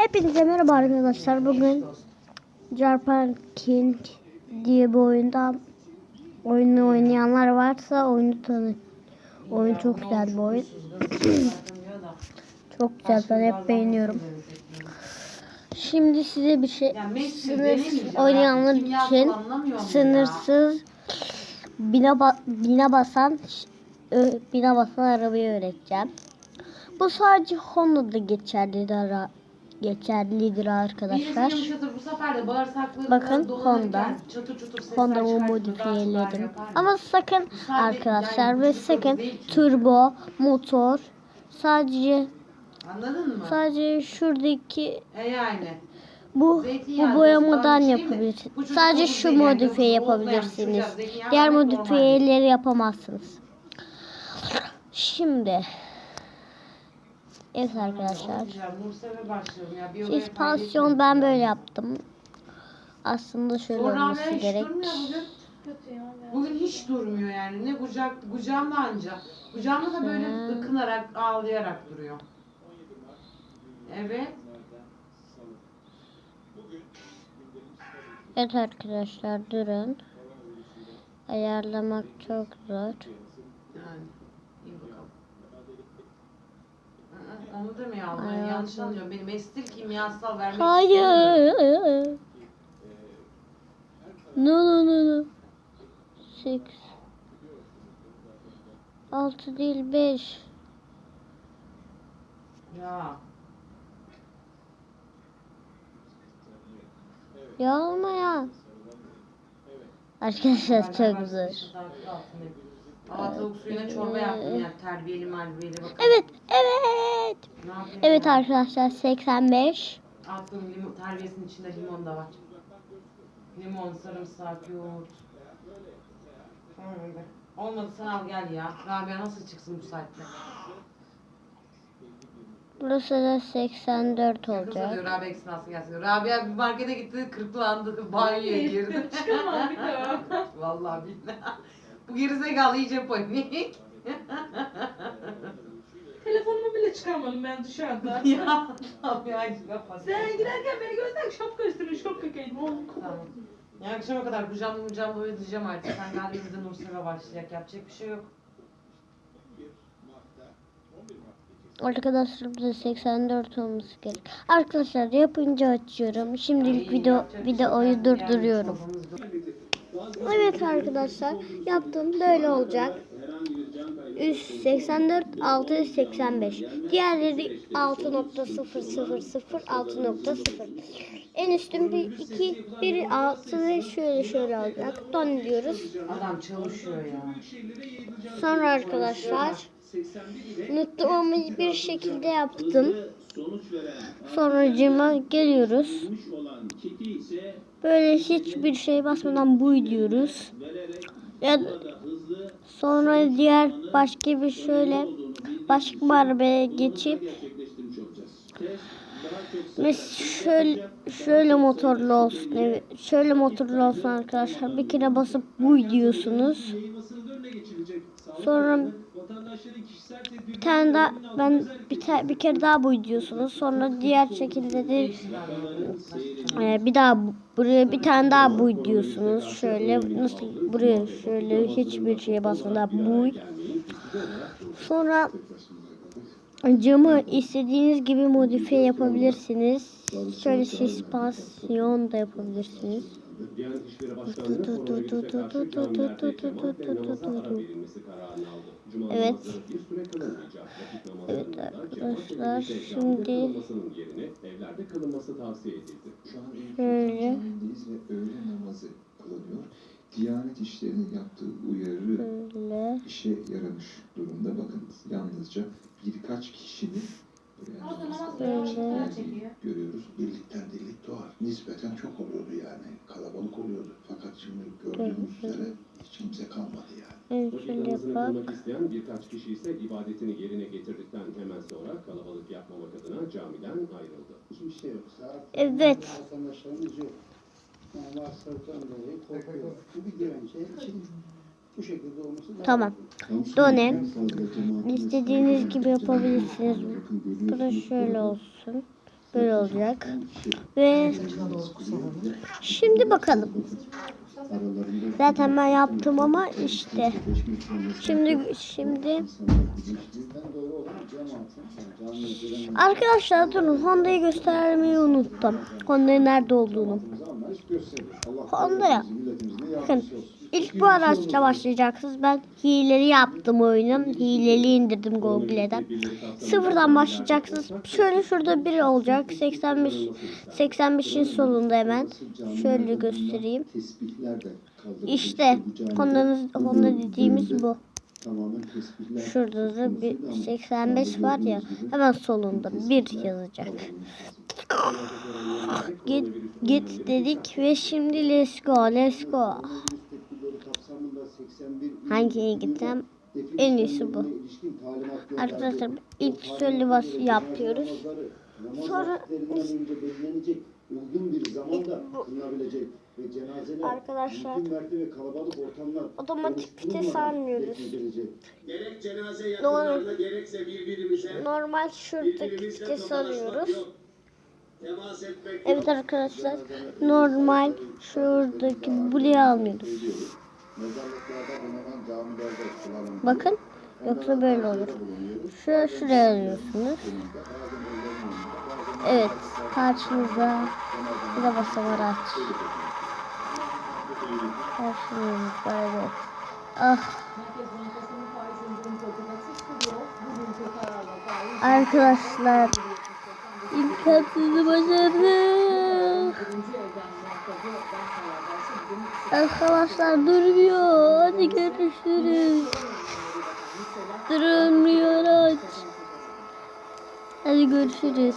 Hepinize merhaba arkadaşlar. Bugün Jarpan King diye bir oyunda oyunu oynayanlar varsa oyunu tanı. Oyun çok güzel bir oyun. çok güzel ben hep beğeniyorum. Şimdi size bir şey sınırsız oynayanlar için sınırsız bine, ba- bine basan bine basan arabayı öğreteceğim. Bu sadece Honda'da geçerlidir, ara- geçerlidir arkadaşlar. Bu sefer de Bakın, Honda. Çatır Honda'mı daha modifiyeledim. Ama sakın arkadaşlar ve sakın turbo, motor sadece Anladın mı? sadece şuradaki E yani. bu bu boyamadan mi? yapabilirsiniz. Sadece şu modifiye yapabilirsiniz. Diğer modifiyeleri yapamazsınız. Şimdi Evet arkadaşlar. Güzel, Nursev'e başlıyorum ya. Bir oraya Süspansiyon ben böyle yaptım. Aslında şöyle Sonra olması gerek. bugün. Bugün hiç durmuyor yani. Ne kucak, kucağımda anca. Kucağımda da böyle Sen- ıkınarak, ağlayarak duruyor. Evet. Evet arkadaşlar durun. Ayarlamak çok zor. Yani. iyi bakalım. Aa, Onu demiyor Allah. Ay, Yanlış Allah. anlıyorum. Benim estil kimyasal vermek Hayır. No no no no. Six. Altı değil beş. Ya. Ya olma ya. Arkadaşlar çok zor. Aa tavuk suyuna çorba yaptım ya. Terbiyeli malbiyeli bakın. Evet evet. Ne yapayım Evet arkadaşlar 85. Attığım limon, terbiyesinin içinde limon da var. Limon, sarımsak, yoğurt. Öyle. Olmadı sen al gel ya. Rabia nasıl çıksın bu saatte? Burası da 84 Kız da olacak. diyor Rabia gitsin alsın gelsin diyor. Rabia bir markete gitti kırklandı banyoya girdi. Çıkamam bir daha. Vallahi billahi. Bu gerizekalı iyice panik. Telefonumu bile çıkarmadım ben dışarıda. ya Rabia hiç kapat. Sen giderken beni gözden şapka üstüne şapka giydim. Oğlum Tamam. Ya akşama kadar kucağımda mucağımda ödeyeceğim artık. Sen geldiğimizde Nursel'e başlayacak. Yapacak bir şey yok. Arkadaşlar burada 84 olması gerek. Arkadaşlar yapınca açıyorum. Şimdilik Ay, video yapacak bir şey yok. videoyu Yani durduruyorum. da- Evet arkadaşlar yaptım böyle olacak. Üst 84 altı 85. Diğerleri 6.000 6.0. En üstün bir 2 1 6 ve şöyle şöyle olacak. Don diyoruz. Adam çalışıyor ya. Sonra arkadaşlar nutlamamı bir şekilde yaptım. Sonra cıma geliyoruz. Böyle hiçbir şey basmadan buy diyoruz. Ya sonra diğer başka bir şöyle başka bir geçip Mes şöyle şöyle motorlu olsun. Şöyle motorlu olsun arkadaşlar. Bir kere basıp buy diyorsunuz. Sonra bir tane daha ben bir, ta- bir kere daha buy diyorsunuz. Sonra diğer şekilde de e, bir daha bu- buraya bir tane daha buy diyorsunuz. Şöyle nasıl buraya şöyle hiçbir şeye basmadan buy. Sonra camı istediğiniz gibi modifiye yapabilirsiniz. Şöyle süspansiyon da yapabilirsiniz. Evet. Evet arkadaşlar şimdi evlerde kalınması tavsiye edildi. Şu an Şöyle. ülkemizdeyiz ve öğle namazı kılınıyor. Diyanet işlerinin yaptığı uyarı böyle işe yaramış durumda. Bakın yalnızca birkaç kişinin Orada görüyoruz. Birlikten dirlik doğar. Nispeten çok oluyordu yani. Kalabalık oluyordu. Fakat şimdi gördüğümüz üzere hiç kimse kalmadı yani. evet şöyle Namazını kılmak isteyen birkaç kişi ise ibadetini yerine getirdikten hemen sonra kalabalık yapmamak adına camiden ayrıldı. Hiçbir şey yok. Saat Evet. vatandaşlarımız yok. Yani hastalıktan dolayı korkuyor. Bu bir güvence için bu şekilde olması daha Tamam. Done. İstediğiniz gibi yapabilirsiniz. Bu da şöyle olsun. Böyle olacak. Ve şimdi bakalım. Zaten ben yaptım ama işte. Şimdi şimdi Arkadaşlar durun Honda'yı göstermeyi unuttum. Honda'nın nerede olduğunu. Honda'ya. Bakın ilk bu araçla başlayacaksınız. Ben hileli yaptım oyunu. Hileli indirdim Google'den. Sıfırdan başlayacaksınız. Şöyle şurada bir olacak. 85 85'in solunda hemen. Şöyle göstereyim. İşte Honda'nız Honda dediğimiz bu. Şurada da bir 85 var ya hemen solunda bir yazacak. Git git dedik ve şimdi let's go let's go. Hangiye gitsem en iyisi bu. Arkadaşlar ilk şöyle bas yapıyoruz. Sonra uygun bir zamanda kılınabilecek ve cenazeler Arkadaşlar, mertebe kalabalık ortamlar otomatik vites almıyoruz. Gerek cenaze Normal, yakınlarına gerekse birbirimize normal şuradaki vites alıyoruz. yok. Temas etmek Evet arkadaşlar normal şuradaki buraya almıyoruz. Bakın yoksa böyle olur. Şuraya şuraya alıyorsunuz. Evet karşınıza bir de basam araç. Karşınızda evet. Ah. Arkadaşlar imkansızı başardık. Arkadaşlar durmuyor. Hadi görüşürüz. Durmuyor araç. Hadi görüşürüz.